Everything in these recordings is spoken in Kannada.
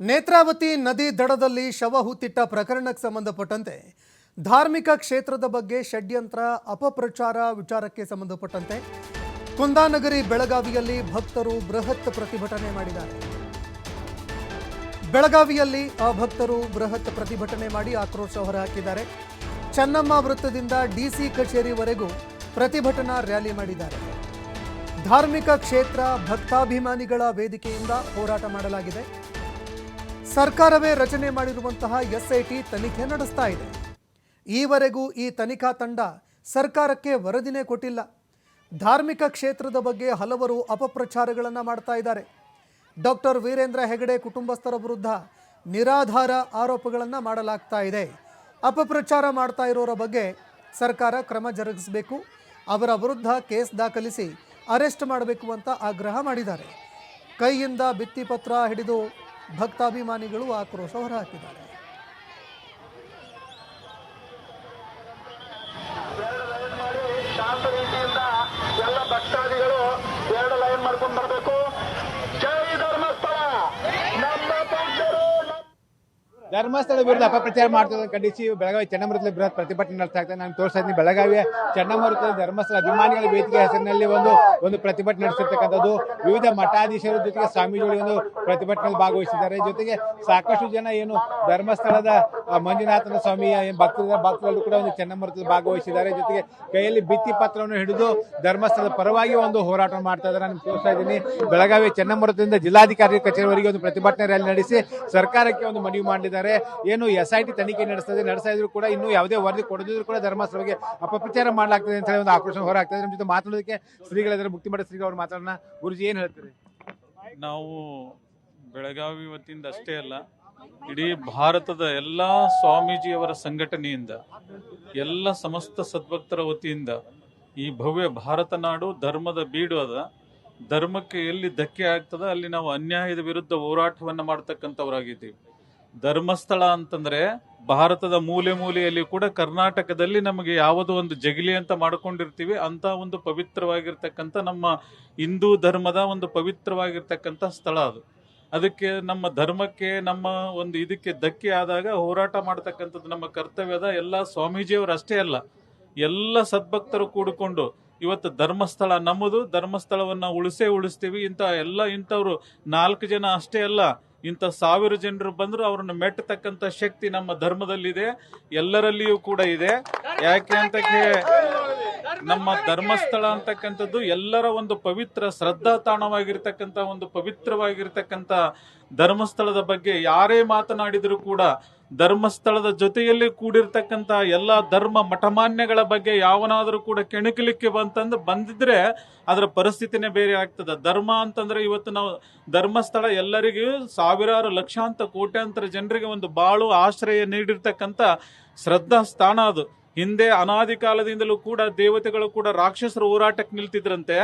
ನೇತ್ರಾವತಿ ನದಿ ದಡದಲ್ಲಿ ಶವ ಹೂತಿಟ್ಟ ಪ್ರಕರಣಕ್ಕೆ ಸಂಬಂಧಪಟ್ಟಂತೆ ಧಾರ್ಮಿಕ ಕ್ಷೇತ್ರದ ಬಗ್ಗೆ ಷಡ್ಯಂತ್ರ, ಅಪಪ್ರಚಾರ ವಿಚಾರಕ್ಕೆ ಸಂಬಂಧಪಟ್ಟಂತೆ ಕುಂದಾನಗರಿ ಬೆಳಗಾವಿಯಲ್ಲಿ ಭಕ್ತರು ಬೃಹತ್ ಪ್ರತಿಭಟನೆ ಮಾಡಿದ್ದಾರೆ. ಬೆಳಗಾವಿಯಲ್ಲಿ ಆ ಭಕ್ತರು ಬೃಹತ್ ಪ್ರತಿಭಟನೆ ಮಾಡಿ ಆಕ್ರೋಶ ಹೊರಹಾಕಿದ್ದಾರೆ. ಚೆನ್ನಮ್ಮ ವೃತ್ತದಿಂದ ಡಿಸಿ ಕಚೇರಿವರೆಗೂ ಪ್ರತಿಭಟನಾ ರ್ಯಾಲಿ ಮಾಡಿದ್ದಾರೆ. ಧಾರ್ಮಿಕ ಕ್ಷೇತ್ರ ಭಕ್ತಾಭಿಮಾನಿಗಳ ವೇದಿಕೆಯಿಂದ ಹೋರಾಟ ಮಾಡಲಾಗಿದೆ. ಸರ್ಕಾರವೇ ರಚನೆ ಮಾಡಿರುವಂತಹ ಎಸ್ಐಟಿ ತನಿಖೆ ನಡೆಸ್ತಾ ಇದೆ. ಈವರೆಗೂ ಈ ತನಿಖಾ ತಂಡ ಸರ್ಕಾರಕ್ಕೆ ವರದಿನೇ ಕೊಟ್ಟಿಲ್ಲ. ಧಾರ್ಮಿಕ ಕ್ಷೇತ್ರದ ಬಗ್ಗೆ ಹಲವರು ಅಪಪ್ರಚಾರಗಳನ್ನು ಮಾಡ್ತಾ ಇದ್ದಾರೆ. ಡಾಕ್ಟರ್ ವೀರೇಂದ್ರ ಹೆಗಡೆ ಕುಟುಂಬಸ್ಥರ ವಿರುದ್ಧ ನಿರಾಧಾರ ಆರೋಪಗಳನ್ನು ಮಾಡಲಾಗ್ತಾ ಇದೆ. ಅಪಪ್ರಚಾರ ಮಾಡ್ತಾ ಇರೋರ ಬಗ್ಗೆ ಸರ್ಕಾರ ಕ್ರಮ ಜರುಗಿಸಬೇಕು, ಅವರ ವಿರುದ್ಧ ಕೇಸ್ ದಾಖಲಿಸಿ ಅರೆಸ್ಟ್ ಮಾಡಬೇಕು ಅಂತ ಆಗ್ರಹ ಮಾಡಿದ್ದಾರೆ. ಕೈಯಿಂದ ಭಿತ್ತಿಪತ್ರ ಹಿಡಿದು ಭಕ್ತಾಭಿಮಾನಿಗಳು ಆಕ್ರೋಶ ಹೊರಹಾಕಿದ್ದಾರೆ. ಎಲ್ಲ ಭಕ್ತಾದಿಗಳು ಎರಡು ಲೈನ್ ಮಾಡ್ಕೊಂಡು ಬರಬೇಕು ಜೈ ಧರ್ಮಸ್ಥಳ ನಮ್ಮ ಪಕ್ಷರು ನಮ್ಮ ಧರ್ಮಸ್ಥಳ ವಿರುದ್ಧ ಅಪಪ್ರಚಾರ ಮಾಡ್ತಿರೋದನ್ನು ಖಂಡಿಸಿ, ಬೆಳಗಾವಿ ಚೆನ್ನಮೃತದಲ್ಲಿ ಬೃಹತ್ ಪ್ರತಿಭಟನೆ ನಡೆಸ್ತಾ ಇದ್ದಾರೆ. ನಾನು ತೋರಿಸ್ತಾ ಇದ್ದೀನಿ, ಬೆಳಗಾವಿಯ ಧರ್ಮಸ್ಥಳ ಅಭಿಮಾನಿಗಳ ವೇದಿಕೆ ಹೆಸರಿನಲ್ಲಿ ಒಂದು ಒಂದು ಪ್ರತಿಭಟನೆ ನಡೆಸಿರ್ತಕ್ಕಂಥದ್ದು. ವಿವಿಧ ಮಠಾಧೀಶರ ಜೊತೆಗೆ ಸ್ವಾಮೀಜಿಗಳು ಒಂದು ಪ್ರತಿಭಟನೆಯಲ್ಲಿ ಭಾಗವಹಿಸಿದ್ದಾರೆ. ಜೊತೆಗೆ ಸಾಕಷ್ಟು ಜನ ಏನು ಧರ್ಮಸ್ಥಳದ ಮಂಜುನಾಥನ ಸ್ವಾಮಿಯ ಭಕ್ತರ ಭಕ್ತರು ಕೂಡ ಒಂದು ಚೆನ್ನಮೃತದಲ್ಲಿ ಭಾಗವಹಿಸಿದ್ದಾರೆ. ಜೊತೆಗೆ ಕೈಯಲ್ಲಿ ಭಿತ್ತಿ ಪತ್ರವನ್ನು ಹಿಡಿದು ಧರ್ಮಸ್ಥಳದ ಪರವಾಗಿ ಒಂದು ಹೋರಾಟ ಮಾಡ್ತಾ ಇದ್ದಾರೆ. ನಾನು ತೋರಿಸ್ತಾ ಇದ್ದೀನಿ ಬೆಳಗಾವಿ ಚೆನ್ನಮೃತದಿಂದ ಜಿಲ್ಲಾಧಿಕಾರಿ ಕಚೇರಿವರೆಗೆ ಒಂದು ಪ್ರತಿಭಟನೆ ರ್ಯಾಲಿ ನಡೆಸಿ ಸರ್ಕಾರಕ್ಕೆ ಒಂದು ಮನವಿ ಮಾಡಿದ್ದಾರೆ ಏನು ಎಸ್ ಐ ಟಿ ತನಿಖೆ ನಡೆಸ್ತದೆ ನಡೆಸ್ತಾ ಇದ್ರು ಕೂಡ ಇನ್ನೂ ಯಾವುದೇ ವರದಿ ಕೊಡದಿದ್ರು ಕೂಡ ಧರ್ಮಸ್ಥಳ ಅಪಪ್ರಚಾರ ಮಾಡಲಾಗ್ತದೆ ಅಂತ ಹೇಳಿ ಒಂದು ಆಕ್ರೋಶ ಹೊರಾಗ್ತದೆ ನಮ್ಮ ಜೊತೆ ಮಾತಾಡೋದಕ್ಕೆ ಶ್ರೀಗಳಿದ್ದಾರೆ. ಮುಕ್ತಿಮಠ ಶ್ರೀಗಳು ಅವ್ರು ಮಾತಾಡೋಣ. ಗುರುಜಿ, ಏನು ಹೇಳ್ತಾರೆ? ನಾವು ಬೆಳಗಾವಿ ವತಿಯಿಂದ ಅಷ್ಟೇ ಅಲ್ಲ, ಇಡೀ ಭಾರತದ ಎಲ್ಲ ಸ್ವಾಮೀಜಿಯವರ ಸಂಘಟನೆಯಿಂದ, ಎಲ್ಲ ಸಮಸ್ತ ಸದ್ಭಕ್ತರ ವತಿಯಿಂದ ಈ ಭವ್ಯ ಭಾರತ ನಾಡು ಧರ್ಮದ ಬೀಡು ಅದ. ಧರ್ಮಕ್ಕೆ ಎಲ್ಲಿ ಧಕ್ಕೆ ಆಗ್ತದ, ಅಲ್ಲಿ ನಾವು ಅನ್ಯಾಯದ ವಿರುದ್ಧ ಹೋರಾಟವನ್ನು ಮಾಡ್ತಕ್ಕಂಥವರಾಗಿದ್ದೀವಿ. ಧರ್ಮಸ್ಥಳ ಅಂತಂದ್ರೆ ಭಾರತದ ಮೂಲೆ ಮೂಲೆಯಲ್ಲಿ ಕೂಡ ಕರ್ನಾಟಕದಲ್ಲಿ ನಮಗೆ ಯಾವುದೋ ಒಂದು ಜಗಿಲಿ ಅಂತ ಮಾಡ್ಕೊಂಡಿರ್ತೀವಿ, ಅಂತ ಒಂದು ಪವಿತ್ರವಾಗಿರ್ತಕ್ಕಂಥ ನಮ್ಮ ಹಿಂದೂ ಧರ್ಮದ ಒಂದು ಪವಿತ್ರವಾಗಿರ್ತಕ್ಕಂಥ ಸ್ಥಳ ಅದು. ಅದಕ್ಕೆ ನಮ್ಮ ಧರ್ಮಕ್ಕೆ, ನಮ್ಮ ಒಂದು ಇದಕ್ಕೆ ಧಕ್ಕೆ ಆದಾಗ ಹೋರಾಟ ಮಾಡ್ತಕ್ಕಂಥದ್ದು ನಮ್ಮ ಕರ್ತವ್ಯದ ಎಲ್ಲ ಸ್ವಾಮೀಜಿಯವರು ಅಷ್ಟೇ ಅಲ್ಲ, ಎಲ್ಲ ಸದ್ಭಕ್ತರು ಕೂಡಿಕೊಂಡು ಇವತ್ತು ಧರ್ಮಸ್ಥಳ ನಮ್ಮದು. ಧರ್ಮಸ್ಥಳವನ್ನು ಉಳಿಸೇ ಉಳಿಸ್ತೀವಿ. ಇಂಥ ಎಲ್ಲ ಇಂಥವ್ರು ನಾಲ್ಕು ಜನ ಅಷ್ಟೇ ಅಲ್ಲ ಇಂಥ ಸಾವಿರ ಜನರು ಬಂದ್ರು ಅವ್ರನ್ನ ಮೆಟ್ಟತಕ್ಕಂಥ ಶಕ್ತಿ ನಮ್ಮ ಧರ್ಮದಲ್ಲಿದೆ ಎಲ್ಲರಲ್ಲಿಯೂ ಕೂಡ ಇದೆ. ಯಾಕೆ ಅಂತ ನಮ್ಮ ಧರ್ಮಸ್ಥಳ ಅಂತಕ್ಕಂಥದ್ದು ಎಲ್ಲರ ಒಂದು ಪವಿತ್ರ ಶ್ರದ್ಧಾ ತಾಣವಾಗಿರ್ತಕ್ಕಂಥ ಒಂದು ಪವಿತ್ರವಾಗಿರ್ತಕ್ಕಂಥ ಧರ್ಮಸ್ಥಳದ ಬಗ್ಗೆ ಯಾರೇ ಮಾತನಾಡಿದರೂ ಕೂಡ ಧರ್ಮಸ್ಥಳದ ಜೊತೆಯಲ್ಲಿ ಕೂಡಿರ್ತಕ್ಕಂಥ ಎಲ್ಲ ಧರ್ಮ ಮಠಮಾನ್ಯಗಳ ಬಗ್ಗೆ ಯಾವನಾದರೂ ಕೂಡ ಕೆಣಕಲಿಕ್ಕೆ ಬಂತಂದು ಬಂದಿದ್ರೆ ಅದರ ಪರಿಸ್ಥಿತಿನೇ ಬೇರೆ ಆಗ್ತದೆ. ಧರ್ಮ ಅಂತಂದ್ರೆ ಇವತ್ತು ನಾವು ಧರ್ಮಸ್ಥಳ ಎಲ್ಲರಿಗೂ ಸಾವಿರಾರು ಲಕ್ಷಾಂತರ ಕೋಟ್ಯಾಂತರ ಜನರಿಗೆ ಒಂದು ಬಾಳು ಆಶ್ರಯ ನೀಡಿರ್ತಕ್ಕಂಥ ಶ್ರದ್ಧಾ ಸ್ಥಾನ ಅದು. ಹಿಂದೆ ಅನಾದಿ ಕಾಲದಿಂದಲೂ ಕೂಡ ದೇವತೆಗಳು ಕೂಡ ರಾಕ್ಷಸರು ಹೋರಾಟಕ್ಕೆ ನಿಲ್ತಿದ್ರಂತೆ.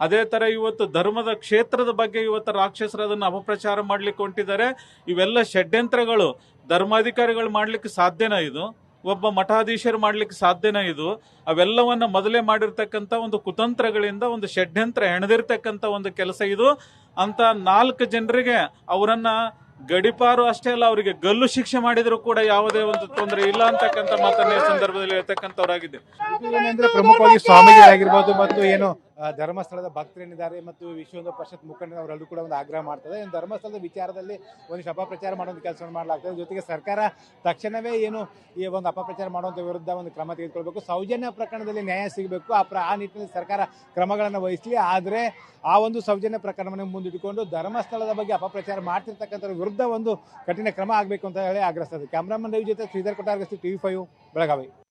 ಅದೇ ತರ ಇವತ್ತು ಧರ್ಮದ ಕ್ಷೇತ್ರದ ಬಗ್ಗೆ ಇವತ್ತು ರಾಕ್ಷಸರು ಅದನ್ನು ಅಪಪ್ರಚಾರ ಮಾಡ್ಲಿಕ್ಕೆ ಹೊಂಟಿದ್ದಾರೆ. ಇವೆಲ್ಲ ಷಡ್ಯಂತ್ರಗಳು. ಧರ್ಮಾಧಿಕಾರಿಗಳು ಮಾಡ್ಲಿಕ್ಕೆ ಸಾಧ್ಯನಾ ಇದು? ಒಬ್ಬ ಮಠಾಧೀಶರು ಮಾಡ್ಲಿಕ್ಕೆ ಸಾಧ್ಯನಾ ಇದು? ಅವೆಲ್ಲವನ್ನ ಮೊದಲೇ ಮಾಡಿರ್ತಕ್ಕಂಥ ಒಂದು ಕುತಂತ್ರಗಳಿಂದ ಒಂದು ಷಡ್ಯಂತ್ರ ಹೆಣದಿರ್ತಕ್ಕಂತ ಒಂದು ಕೆಲಸ ಇದು. ಅಂತ ನಾಲ್ಕು ಜನರಿಗೆ ಅವರನ್ನ ಗಡಿಪಾರು ಅಷ್ಟೇ ಅಲ್ಲ, ಅವರಿಗೆ ಗಲ್ಲು ಶಿಕ್ಷೆ ಮಾಡಿದ್ರು ಕೂಡ ಯಾವುದೇ ಒಂದು ತೊಂದರೆ ಇಲ್ಲ ಅಂತಕ್ಕಂಥ ಮಾತನ್ನ ಸಂದರ್ಭದಲ್ಲಿ ಹೇಳ್ತಕ್ಕಂಥವ್ರಾಗಿದ್ದೇವೆ. ಪ್ರಮುಖವಾಗಿ ಸ್ವಾಮೀಜಿ ಸ್ವಾಮೀಜಿಯಾಗಿರ್ಬೋದು ಮತ್ತು ಏನು ಧರ್ಮಸ್ಥಳದ ಭಕ್ತರೇನಿದ್ದಾರೆ ಮತ್ತು ವಿಶ್ವ ಪರಿಷತ್ ಮುಖಂಡರು ಕೂಡ ಒಂದು ಆಗ್ರಹ ಮಾಡ್ತದೆ. ಇನ್ನು ಧರ್ಮಸ್ಥಳದ ವಿಚಾರದಲ್ಲಿ ಒಂದಿಷ್ಟು ಅಪಪ್ರಚಾರ ಮಾಡುವಂಥ ಕೆಲಸವನ್ನು ಮಾಡಲಾಗ್ತದೆ. ಜೊತೆಗೆ ಸರ್ಕಾರ ತಕ್ಷಣವೇ ಏನು ಈ ಒಂದು ಅಪಪ್ರಚಾರ ಮಾಡುವಂಥ ವಿರುದ್ಧ ಒಂದು ಕ್ರಮ ತೆಗೆದುಕೊಳ್ಬೇಕು. ಸೌಜನ್ಯ ಪ್ರಕರಣದಲ್ಲಿ ನ್ಯಾಯ ಸಿಗಬೇಕು. ಆ ಆ ನಿಟ್ಟಿನಲ್ಲಿ ಸರ್ಕಾರ ಕ್ರಮಗಳನ್ನು ವಹಿಸಲಿ. ಆದರೆ ಆ ಒಂದು ಸೌಜನ್ಯ ಪ್ರಕರಣವನ್ನು ಮುಂದಿಟ್ಟುಕೊಂಡು ಧರ್ಮಸ್ಥಳದ ಬಗ್ಗೆ ಅಪಪ್ರಚಾರ ಮಾಡ್ತಿರ್ತಕ್ಕಂಥ ವಿರುದ್ಧ ಒಂದು ಕಠಿಣ ಕ್ರಮ ಆಗಬೇಕು ಅಂತ ಹೇಳಿ ಆಗ್ರಹಿಸ್ತದೆ. ಕ್ಯಾಮ್ರಾಮನ್ ರವಿ ಜೊತೆ ಶ್ರೀಧರ್ ಕೊಟ್ಟಾರ್ಗಸ್ತಿ ಟಿವಿ ಫೈವ್ ಬೆಳಗಾವಿ.